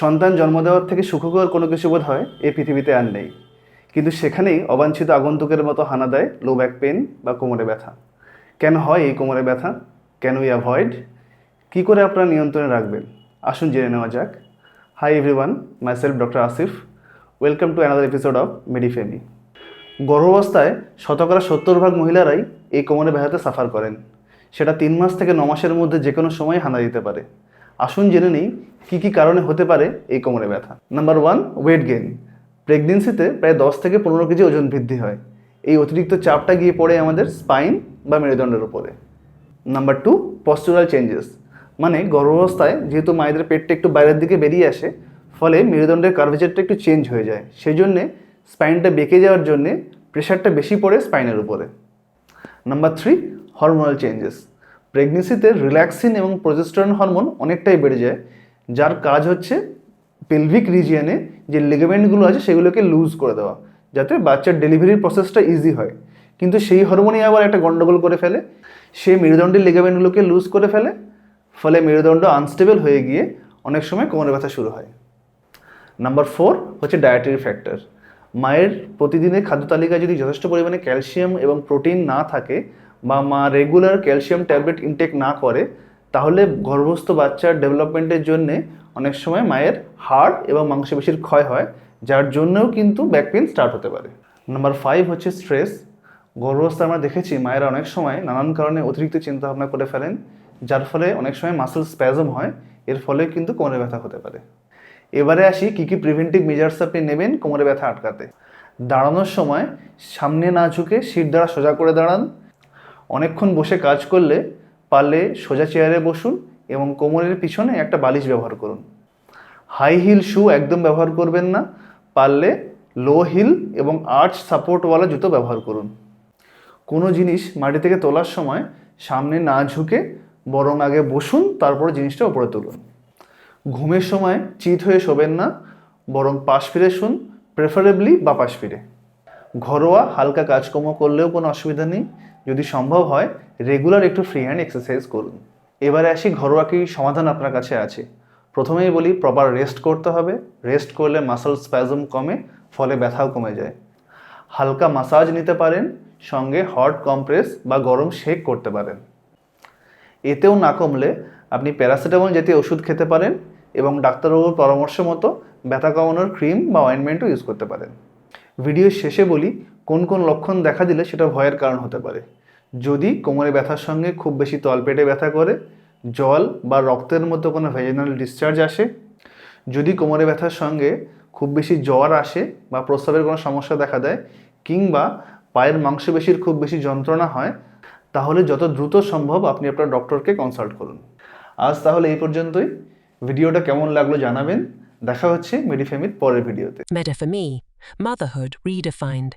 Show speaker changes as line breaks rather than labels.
সন্তান জন্ম দেওয়ার থেকে সুখকর কোনো কিছু বোধ হয় এই পৃথিবীতে আর নেই। কিন্তু সেখানেই অবাঞ্ছিত আগন্তুকের মতো হানা দেয় লো ব্যাক পেন বা কোমরে ব্যথা। কেন হয় এই কোমরে ব্যথা? ক্যান উই অ্যাভয়েড কী করে আপনারা নিয়ন্ত্রণে রাখবেন? আসুন জেনে নেওয়া যাক। Hi everyone my self doctor Asif welcome to another episode of Medifemi গর্ভাবস্থায় শতকরা সত্তর ভাগ মহিলারাই এই কোমরে ব্যথাতে সাফার করেন। সেটা তিন মাস থেকে ন মাসের মধ্যে যে কোনো সময় হানা দিতে পারে। আসুন জেনে নিই কী কী কারণে হতে পারে এই কোমরে ব্যথা। নাম্বার ওয়ান ওয়েট গেইন প্রেগনেন্সিতে প্রায় দশ থেকে পনেরো কেজি ওজন বৃদ্ধি হয়। এই অতিরিক্ত চাপটা গিয়ে পড়ে আমাদের স্পাইন বা মেরুদণ্ডের উপরে। নাম্বার টু পস্তুরাল চেঞ্জেস মানে গর্ভাবস্থায় যেহেতু মায়েদের পেটটা একটু বাইরের দিকে বেরিয়ে আসে, ফলে মেরুদণ্ডের কার্ভেচারটা একটু চেঞ্জ হয়ে যায়। সেই জন্যে স্পাইনটা বেঁকে যাওয়ার জন্যে প্রেশারটা বেশি পড়ে স্পাইনের উপরে। নাম্বার থ্রি হরমোনাল চেঞ্জেস প্রেগনেন্সিতে রিল্যাক্সিন এবং প্রজেস্টরন হরমোন অনেকটাই বেড়ে যায়, যার কাজ হচ্ছে পেলভিক রিজিয়নে যে লিগামেন্টগুলো আছে সেগুলোকে লুজ করে দেওয়া, যাতে বাচ্চার ডেলিভারির প্রসেসটা ইজি হয়। কিন্তু সেই হরমোনই আবার একটা গন্ডগোল করে ফেলে সেই মেরুদণ্ডের লিগামেন্টগুলোকে লুজ করে ফেলে, ফলে মেরুদণ্ড আনস্টেবল হয়ে গিয়ে অনেক সময় কোমরে ব্যথা শুরু হয়। নাম্বার ফোর হচ্ছে ডায়েটারি ফ্যাক্টর মায়ের প্রতিদিনের খাদ্য তালিকায় যদি যথেষ্ট পরিমাণে ক্যালসিয়াম এবং প্রোটিন না থাকে বা মা রেগুলার ক্যালসিয়াম ট্যাবলেট ইনটেক না করে, তাহলে গর্ভস্থ বাচ্চার ডেভেলপমেন্টের জন্যে অনেক সময় মায়ের হাড় এবং মাংসপেশির ক্ষয় হয়, যার জন্যও কিন্তু ব্যাক পেন স্টার্ট হতে পারে। নাম্বার ফাইভ হচ্ছে স্ট্রেস গর্ভাবস্থায় আমরা দেখেছি মায়েরা অনেক সময় নানান কারণে অতিরিক্ত চিন্তা ভাবনা করে ফেলেন, যার ফলে অনেক সময় মাসেল স্প্যাজম হয়, এর ফলে কিন্তু কোমরে ব্যথা হতে পারে। এবারে আসি কী কী প্রিভেন্টিভ মেজার্স আপনি নেবেন কোমরে ব্যথা আটকাতে। দাঁড়ানোর সময় সামনে না ঝুঁকে সিট দ্বারা সোজা করে দাঁড়ান অনেকক্ষণ বসে কাজ করলে পারলে সোজা চেয়ারে বসুন এবং কোমরের পিছনে একটা বালিশ ব্যবহার করুন। হাই হিল শু একদম ব্যবহার করবেন না, পারলে লো হিল এবং আর্চ সাপোর্টওয়ালা জুতো ব্যবহার করুন। কোনো জিনিস মাটি থেকে তোলার সময় সামনে না ঝুঁকে বরং আগে বসুন, তারপর জিনিসটা ওপরে তুলুন। ঘুমের সময় চিত হয়ে শোবেন না, বরং পাশ ফিরে শুন প্রেফারেবলি বা পাশ ফিরে। ঘরোয়া হালকা কাজকর্ম করলেও কোনো অসুবিধা নেই। যদি সম্ভব হয় রেগুলার একটু ফ্রি হ্যান্ড এক্সারসাইজ করুন। এবারে আসি ঘরোয়া কি সমাধান আপনার কাছে আছে। প্রথমেই বলি প্রপার রেস্ট করতে হবে। রেস্ট করলে মাসল স্প্যাজম কমে, ফলে ব্যথাও কমে যায়। হালকা মাসাজ নিতে পারেন, সঙ্গে হট কম্প্রেস বা গরম শেক করতে পারেন। এতেও না কমলে আপনি প্যারাসিটামল জাতীয় ওষুধ খেতে পারেন এবং ডাক্তারবাবুর পরামর্শ মতো ব্যথা কমানোর ক্রিম বা অয়েনমেন্টও ইউজ করতে পারেন। ভিডিওর শেষে বলি, কোন কোন লক্ষণ দেখা দিলে সেটা ভয়ের কারণ হতে পারে। যদি কোমরে ব্যথার সঙ্গে খুব বেশি তলপেটে ব্যথা করে, জল বা রক্তের মতো কোনো ভেজিনাল ডিসচার্জ আসে, যদি কোমরে ব্যথার সঙ্গে খুব বেশি জ্বর আসে বা প্রস্রাবের কোনো সমস্যা দেখা দেয়, কিংবা পায়ের মাংসপেশির খুব বেশি যন্ত্রণা হয়, তাহলে যত দ্রুত সম্ভব আপনি আপনার ডক্টরকে কনসাল্ট করুন। আজ তাহলে এই পর্যন্তই। ভিডিওটা কেমন লাগল জানাবেন। দেখা হচ্ছে মেডিফেমির পরের ভিডিওতে।
Motherhood redefined.